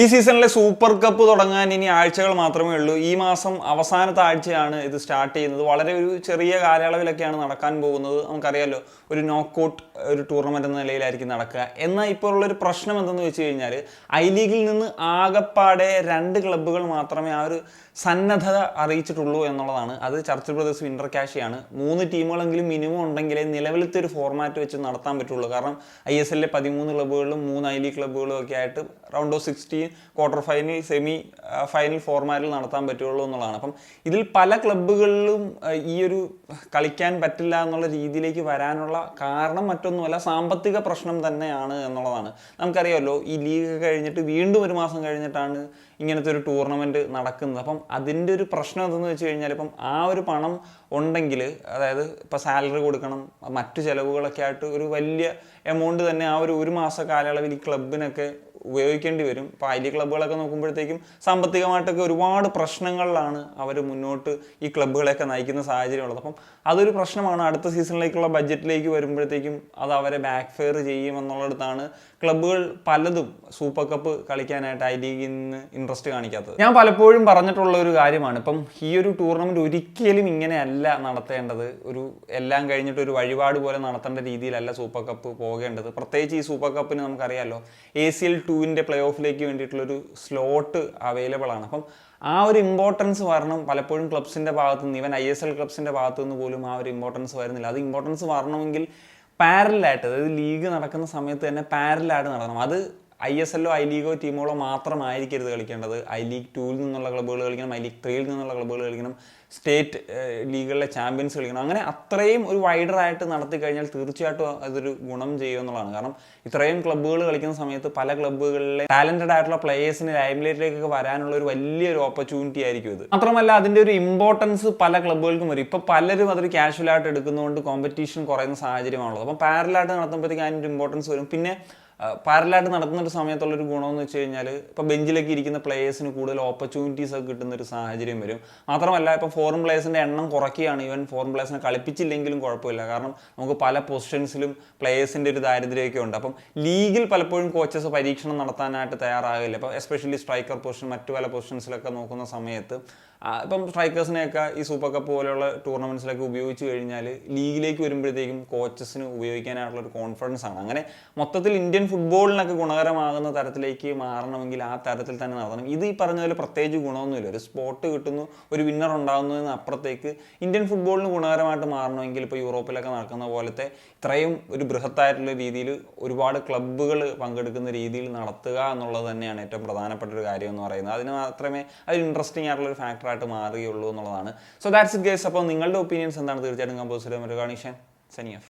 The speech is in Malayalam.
ഈ സീസണിലെ സൂപ്പർ കപ്പ് തുടങ്ങാൻ ഇനി ആഴ്ചകൾ മാത്രമേ ഉള്ളൂ. ഈ മാസം അവസാനത്തെ ആഴ്ചയാണ് ഇത് സ്റ്റാർട്ട് ചെയ്യുന്നത്. വളരെ ഒരു ചെറിയ കാലയളവിലൊക്കെയാണ് നടക്കാൻ പോകുന്നത്. നമുക്കറിയാലോ ഒരു നോക്കൗട്ട് ഒരു ടൂർണമെന്റ് എന്ന നിലയിലായിരിക്കും നടക്കുക. എന്നാൽ ഇപ്പോൾ ഉള്ളൊരു പ്രശ്നം എന്തെന്ന് വെച്ച് കഴിഞ്ഞാൽ ഐ ലീഗിൽ നിന്ന് ആകപ്പാടെ രണ്ട് ക്ലബ്ബുകൾ മാത്രമേ ആ ഒരു സന്നദ്ധത അറിയിച്ചിട്ടുള്ളൂ എന്നുള്ളതാണ്. അത് ചർച്ച് ബ്രദേഴ്സ് വിന്റർ ക്യാഷിയാണ് മൂന്ന് ടീമുകളെങ്കിലും മിനിമം ഉണ്ടെങ്കിലേ നിലവിലത്തെ ഒരു ഫോർമാറ്റ് വെച്ച് നടത്താൻ പറ്റുള്ളൂ. കാരണം ഐ എസ് എല്ലിലെ പതിമൂന്ന് ക്ലബ്ബുകളിലും മൂന്ന് ഐ ലീഗ് ക്ലബ്ബുകളും ഒക്കെ ആയിട്ട് round of sixteen quarter final semi final ഫോർമാറ്റിൽ നടത്താൻ പറ്റുള്ളൂ എന്നുള്ളതാണ്. അപ്പം ഇതിൽ പല ക്ലബ്ബുകളിലും ഈ ഒരു കളിക്കാൻ പറ്റില്ല എന്നുള്ള രീതിയിലേക്ക് വരാനുള്ള കാരണം മറ്റൊന്നുമല്ല സാമ്പത്തിക പ്രശ്നം തന്നെയാണ് എന്നുള്ളതാണ്. നമുക്കറിയാമല്ലോ ഈ ലീഗ് കഴിഞ്ഞിട്ട് വീണ്ടും ഒരു മാസം കഴിഞ്ഞിട്ടാണ് ഇങ്ങനത്തെ ഒരു ടൂർണമെന്റ് നടക്കുന്നത്. അപ്പം അതിന്റെ ഒരു പ്രശ്നം എന്തെന്ന് വെച്ച് കഴിഞ്ഞാൽ ഇപ്പം ആ ഒരു പണം ഉണ്ടെങ്കിൽ അതായത് ഇപ്പം സാലറി കൊടുക്കണം മറ്റു ചിലവുകളൊക്കെ ആയിട്ട് ഒരു വലിയ എമൗണ്ട് തന്നെ ആ ഒരു ഒരു മാസ കാലയളവിൽ ഈ ക്ലബിനൊക്കെ ഉപയോഗിക്കേണ്ടി വരും ഇപ്പോൾ ഐ ലീഗ് ക്ലബ്ബുകളൊക്കെ നോക്കുമ്പോഴത്തേക്കും സാമ്പത്തികമായിട്ടൊക്കെ ഒരുപാട് പ്രശ്നങ്ങളിലാണ് അവർ മുന്നോട്ട് ഈ ക്ലബ്ബുകളെയൊക്കെ നയിക്കുന്ന സാഹചര്യമുള്ളത്. അപ്പം അതൊരു പ്രശ്നമാണ്. അടുത്ത സീസണിലേക്കുള്ള ബഡ്ജറ്റിലേക്ക് വരുമ്പോഴത്തേക്കും അത് അവരെ ബാക്ക് ഫെയർ ചെയ്യുമെന്നുള്ളിടത്താണ് ക്ലബ്ബുകൾ പലതും സൂപ്പർ കപ്പ് കളിക്കാനായിട്ട് ഐ ലീഗിൽ നിന്ന് ഇൻട്രസ്റ്റ് കാണിക്കാത്തത്. ഞാൻ പലപ്പോഴും പറഞ്ഞിട്ടുള്ള ഒരു കാര്യമാണ്. ഇപ്പം ഈ ഒരു ടൂർണമെന്റ് ഒരിക്കലും ഇങ്ങനെയല്ല നടത്തേണ്ടത്. ഒരു എല്ലാം കഴിഞ്ഞിട്ട് ഒരു വഴിപാട് പോലെ നടത്തേണ്ട രീതിയിലല്ല സൂപ്പർ കപ്പ് പോകേണ്ടത്. പ്രത്യേകിച്ച് ഈ സൂപ്പർ കപ്പിന് നമുക്കറിയാമല്ലോ എ സി എൽ ടുവിന്റെ പ്ലേ ഓഫിലേക്ക് വേണ്ടിയിട്ടുള്ളൊരു സ്ലോട്ട് അവൈലബിൾ ആണ്. അപ്പം ആ ഒരു ഇമ്പോർട്ടൻസ് വരണം. പലപ്പോഴും ക്ലബ്സിന്റെ ഭാഗത്തു നിന്ന് ഈവൻ ഐ എസ് എൽ ക്ലബ്സിന്റെ ഭാഗത്തു നിന്ന് പോലും ആ ഒരു ഇമ്പോർട്ടൻസ് വരുന്നില്ല. അത് ഇമ്പോർട്ടൻസ് വരണമെങ്കിൽ പാരലായിട്ട് അതായത് ലീഗ് നടക്കുന്ന സമയത്ത് തന്നെ പാരലായിട്ട് നടക്കണം അത് ഐ എസ് എല്ലോ ഐ ലീഗോ ടീമുകളോ മാത്രമായിരിക്കരുത് കളിക്കേണ്ടത്. ഐ ലീഗ് ടൂവിൽ നിന്നുള്ള ക്ലബ്ബുകൾ കളിക്കണം ഐ ലീഗ് ത്രീയിൽ നിന്നുള്ള ക്ലബ്ബുകൾ കളിക്കണം സ്റ്റേറ്റ് ലീഗുകളിലെ ചാമ്പ്യൻസ് കളിക്കണം. അങ്ങനെ അത്രയും ഒരു വൈഡറായിട്ട് നടത്തി കഴിഞ്ഞാൽ തീർച്ചയായിട്ടും അതൊരു ഗുണം ചെയ്യും എന്നുള്ളതാണ്. കാരണം ഇത്രയും ക്ലബ്ബുകൾ കളിക്കുന്ന സമയത്ത് പല ക്ലബ്ബുകളിലെ ടാലന്റഡ് ആയിട്ടുള്ള പ്ലേയേഴ്സിന് ലൈംലൈറ്റിലേക്കൊക്കെ വരാനുള്ള ഒരു വലിയൊരു ഓപ്പർച്യൂണിറ്റി ആയിരിക്കും ഇത്. മാത്രമല്ല അതിന്റെ ഒരു ഇമ്പോർട്ടൻസ് പല ക്ലബ്ബുകൾക്കും വരും. ഇപ്പോൾ പലരും അതൊരു കാഷ്വൽ ആയിട്ട് എടുക്കുന്നതുകൊണ്ട് കോമ്പറ്റീഷൻ കുറയുന്ന സാഹചര്യമാണുള്ളത്. അപ്പം പാരലായിട്ട് നടത്തുമ്പോഴത്തേക്ക് അതിന്റെ ഇമ്പോർട്ടൻസ് വരും. പിന്നെ പാരലായിട്ട് നടത്തുന്ന ഒരു സമയത്തുള്ള ഒരു ഗുണമെന്ന് വെച്ച് കഴിഞ്ഞാൽ ഇപ്പോൾ ബെഞ്ചിലൊക്കെ ഇരിക്കുന്ന പ്ലേയേഴ്സിന് കൂടുതൽ ഓപ്പർച്യൂണിറ്റീസ് ഒക്കെ കിട്ടുന്ന ഒരു സാഹചര്യം വരും. മാത്രമല്ല ഇപ്പോൾ ഫോറിൻ പ്ലേയേഴ്സിന്റെ എണ്ണം കുറയ്ക്കുകയാണ്. ഈവൻ ഫോറിൻ പ്ലേയേഴ്സിനെ കളിപ്പിച്ചില്ലെങ്കിലും കുഴപ്പമില്ല. കാരണം നമുക്ക് പല പൊസിഷൻസിലും പ്ലേയേഴ്സിന്റെ ഒരു ദാരിദ്ര്യമൊക്കെ ഉണ്ട്. അപ്പം ലീഗിൽ പലപ്പോഴും കോച്ചസ് പരീക്ഷണം നടത്താനായിട്ട് തയ്യാറാകില്ല. ഇപ്പോൾ എസ്പെഷ്യലി സ്ട്രൈക്കർ പൊസിഷൻ മറ്റു പല പൊസിഷൻസിലൊക്കെ നോക്കുന്ന സമയത്ത് ഇപ്പം സ്ട്രൈക്കേഴ്സിനെയൊക്കെ ഈ സൂപ്പർ കപ്പ് പോലെയുള്ള ടൂർണമെന്റ്സിലൊക്കെ ഉപയോഗിച്ച് കഴിഞ്ഞാൽ ലീഗിലേക്ക് വരുമ്പോഴത്തേക്കും കോച്ചസിന് ഉപയോഗിക്കാനായിട്ടുള്ള ഒരു കോൺഫിഡൻസ് ആണ്. അങ്ങനെ മൊത്തത്തിൽ ഇന്ത്യൻ ഫുട്ബോളിനൊക്കെ ഗുണകരമാകുന്ന തരത്തിലേക്ക് മാറണമെങ്കിൽ ആ തരത്തിൽ തന്നെ നടത്തണം. ഇത് ഈ പറഞ്ഞ പോലെ പ്രത്യേകിച്ച് ഗുണമൊന്നുമില്ല. ഒരു സ്പോട്ട് കിട്ടുന്നു ഒരു വിന്നർ ഉണ്ടാകുന്നതിന് അപ്പുറത്തേക്ക് ഇന്ത്യൻ ഫുട്ബോളിന് ഗുണകരമായിട്ട് മാറണമെങ്കിൽ ഇപ്പോൾ യൂറോപ്പിലൊക്കെ നടക്കുന്ന പോലത്തെ ഇത്രയും ഒരു ബൃഹത്തായിട്ടുള്ള രീതിയിൽ ഒരുപാട് ക്ലബ്ബുകൾ പങ്കെടുക്കുന്ന രീതിയിൽ നടത്തുക എന്നുള്ളത് തന്നെയാണ് ഏറ്റവും പ്രധാനപ്പെട്ട ഒരു കാര്യം എന്ന് പറയുന്നത്. അതിന് മാത്രമേ അത് ഇൻട്രസ്റ്റിംഗ് ആയിട്ടുള്ള ഒരു ഫാക്ടറായിട്ട് മാറുകയുള്ളൂ എന്നുള്ളതാണ്. സോ ദാറ്റ്സ് ഇറ്റ് ഗേസ് അപ്പോൾ നിങ്ങളുടെ ഒപ്പീനിയൻസ് എന്താണ്? തീർച്ചയായിട്ടും കമ്പോസർ ഒരു ഗണീഷൻ സനിയഫ്